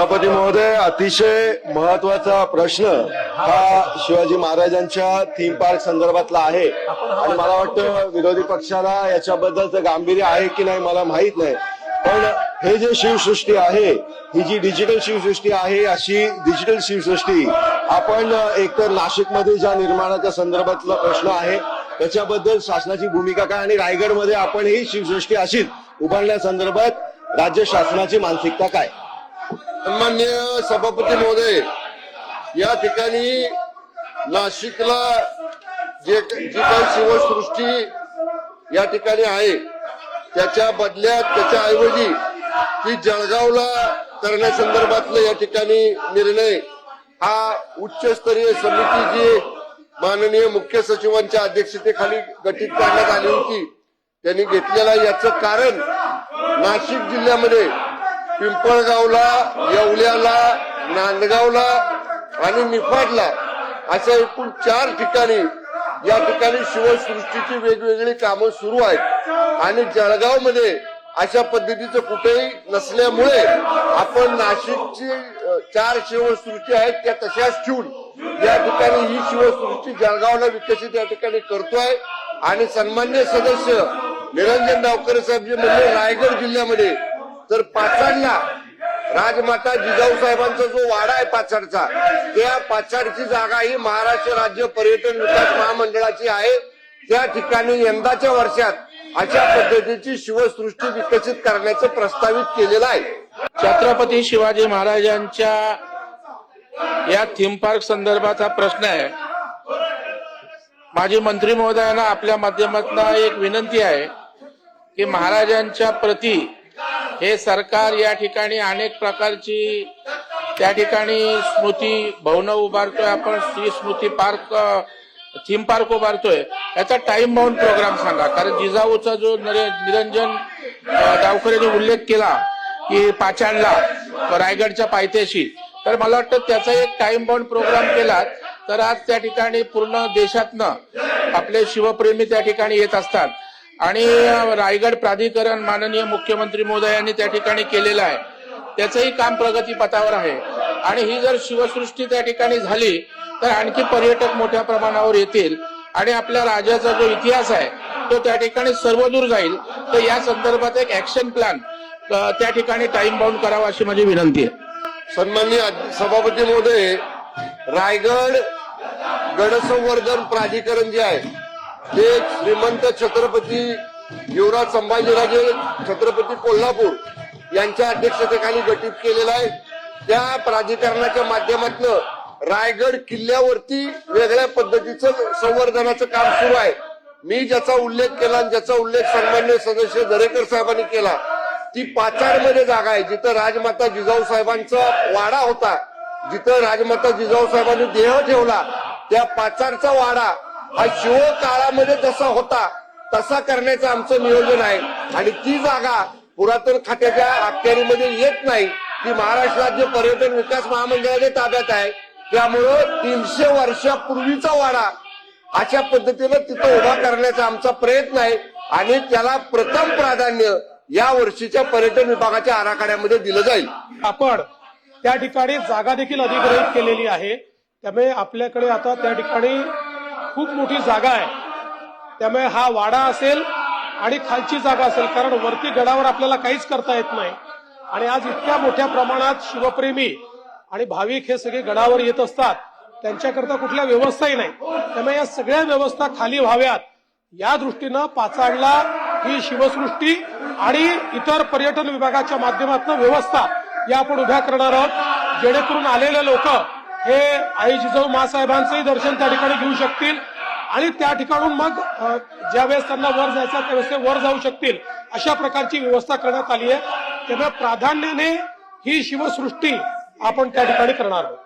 सभापती महोदय अतिशय महत्त्वाचा प्रश्न हा शिवाजी महाराजांच्या थीम पार्क संदर्भातला आहे. आणि मला वाटतं विरोधी पक्षाला याच्याबद्दलचं गांभीर्य आहे की नाही मला माहीत नाही. पण हे जे शिवसृष्टी आहे ही जी डिजिटल शिवसृष्टी आहे अशी डिजिटल शिवसृष्टी आपण एकतर नाशिकमध्ये ज्या निर्माणाच्या संदर्भातला प्रश्न आहे त्याच्याबद्दल शासनाची भूमिका काय आणि रायगडमध्ये आपण ही शिवसृष्टी अशीच उभारण्यासंदर्भात राज्य शासनाची मानसिकता काय? सन्मान्य सभापती महोदय या ठिकाणी नाशिकला जे जी काही शिवसृष्टी या ठिकाणी आहे त्याच्या बदल्यात त्याच्या ऐवजी ती जळगावला करण्यासंदर्भातलं या ठिकाणी निर्णय हा उच्चस्तरीय समिती जी माननीय मुख्य सचिवांच्या अध्यक्षतेखाली गठीत करण्यात आली होती त्यांनी घेतलेला याचं कारण नाशिक जिल्ह्यामध्ये पिंपळगावला येवल्याला नांदगावला आणि निफाडला अशा एकूण चार ठिकाणी या ठिकाणी शिवसृष्टीची वेगवेगळी कामं सुरू आहेत. आणि जळगावमध्ये अशा पद्धतीचं कुठेही नसल्यामुळे आपण नाशिकची चार शिवसृष्टी आहेत त्या तशाच ठेवून या ठिकाणी ही शिवसृष्टी जळगावला विकसित या ठिकाणी करतोय. आणि सन्मान्य सदस्य निरंजन डावकर साहेब जे म्हणजे रायगड जिल्ह्यामध्ये तर पाचाडला राजमाता जिजाऊ साहेबांचा जो वाडा आहे पाचाडचा त्या पाचाडची जागा ही महाराष्ट्र राज्य पर्यटन विकास महामंडळाची आहे. त्या ठिकाणी यंदाच्या वर्षात अशा पद्धतीची शिवसृष्टी विकसित करण्याचं प्रस्तावित केलेलं आहे. छत्रपती शिवाजी महाराजांच्या या थीम पार्क संदर्भात हा प्रश्न आहे. माजी मंत्री महोदयांना आपल्या माध्यमातून एक विनंती आहे की महाराजांच्या प्रती हे सरकार या ठिकाणी अनेक प्रकारची त्या ठिकाणी स्मृती भवन उभारतोय आपण Shri Smruti park theme park उभारतोय. याचा टाइम बाउंड प्रोग्राम सांगा. कारण जिजाऊचा जो निरंजन गावकऱ्यांनी उल्लेख केला की पाचाडला रायगडच्या पायथ्याशी तर मला वाटतं त्याचा एक टाइम बाउंड प्रोग्राम केला तर आज त्या ठिकाणी पूर्ण देशातनं आपले शिवप्रेमी त्या ठिकाणी येत असतात. आणि रायगड प्राधिकरण माननीय मुख्यमंत्री महोदयांनी त्या ठिकाणी केलेलं आहे. त्याचंही काम प्रगती पथावर आहे. आणि ही जर शिवसृष्टी त्या ठिकाणी झाली तर आणखी पर्यटक मोठ्या प्रमाणावर येतील. आणि आपल्या राजाचा जो इतिहास आहे तो त्या ठिकाणी सर्वदूर जाईल. तर या संदर्भात एक ऍक्शन प्लॅन त्या ठिकाणी टाइम बाउंड करावा अशी माझी विनंती आहे. सन्माननीय सभापती महोदय रायगड गडसंवर्धन प्राधिकरण जे आहे ते श्रीमंत छत्रपती युवराज संभाजीराजे छत्रपती कोल्हापूर यांच्या अध्यक्षतेखाली गठीत केलेलं आहे. त्या प्राधिकरणाच्या माध्यमातून रायगड किल्ल्यावरती वेगळ्या पद्धतीचं संवर्धनाचं काम सुरू आहे. मी ज्याचा उल्लेख केला आणि ज्याचा उल्लेख सन्मान्य सदस्य दरेकर साहेबांनी केला ती पाचाडमध्ये जागा आहे. जिथं राजमाता जिजाऊ साहेबांचा वाडा होता जिथं राजमाता जिजाऊ साहेबांनी देह ठेवला त्या पाचाडचा वाडा हा शिव काळामध्ये जसा होता तसा करण्याचं आमचं नियोजन आहे. आणि ती जागा पुरातन खात्याच्या अखत्यारीमध्ये येत नाही. ती महाराष्ट्र राज्य पर्यटन विकास महामंडळाच्या ताब्यात आहे त्यामुळं तीनशे वर्षापूर्वीचा वाडा अशा पद्धतीनं तिथं उभा करण्याचा आमचा प्रयत्न आहे. आणि त्याला प्रथम प्राधान्य या वर्षीच्या पर्यटन विभागाच्या आराखड्यामध्ये दिलं जाईल. आपण त्या ठिकाणी जागा देखील अधिग्रहित केलेली आहे. त्यामुळे आपल्याकडे आता त्या ठिकाणी खूप मोठी जागा आहे. त्यामुळे हा वाडा असेल आणि खालची जागा असेल कारण वरती गडावर आपल्याला काहीच करता येत नाही. आणि आज इतक्या मोठ्या प्रमाणात शिवप्रेमी आणि भाविक हे सगळे गडावर येत असतात. त्यांच्याकरता कुठल्या व्यवस्थाही नाही. त्यामुळे या सगळ्या व्यवस्था खाली व्हाव्यात. या दृष्टीनं पाचाडला ही शिवसृष्टी आणि इतर पर्यटन विभागाच्या माध्यमातून व्यवस्था या आपण उभ्या करणार आहोत. जेणेकरून आलेले लोक हे आई जिजाऊ मासाहेबांचंही दर्शन त्या ठिकाणी घेऊ शकतील. आणि त्या ठिकाणून मग ज्यावेळेस त्यांना वर जायचं त्यावेळेस ते वर जाऊ शकतील. अशा प्रकारची व्यवस्था करण्यात आली आहे. त्यामुळे प्राधान्याने ही शिवसृष्टी आपण त्या ठिकाणी करणार आहोत.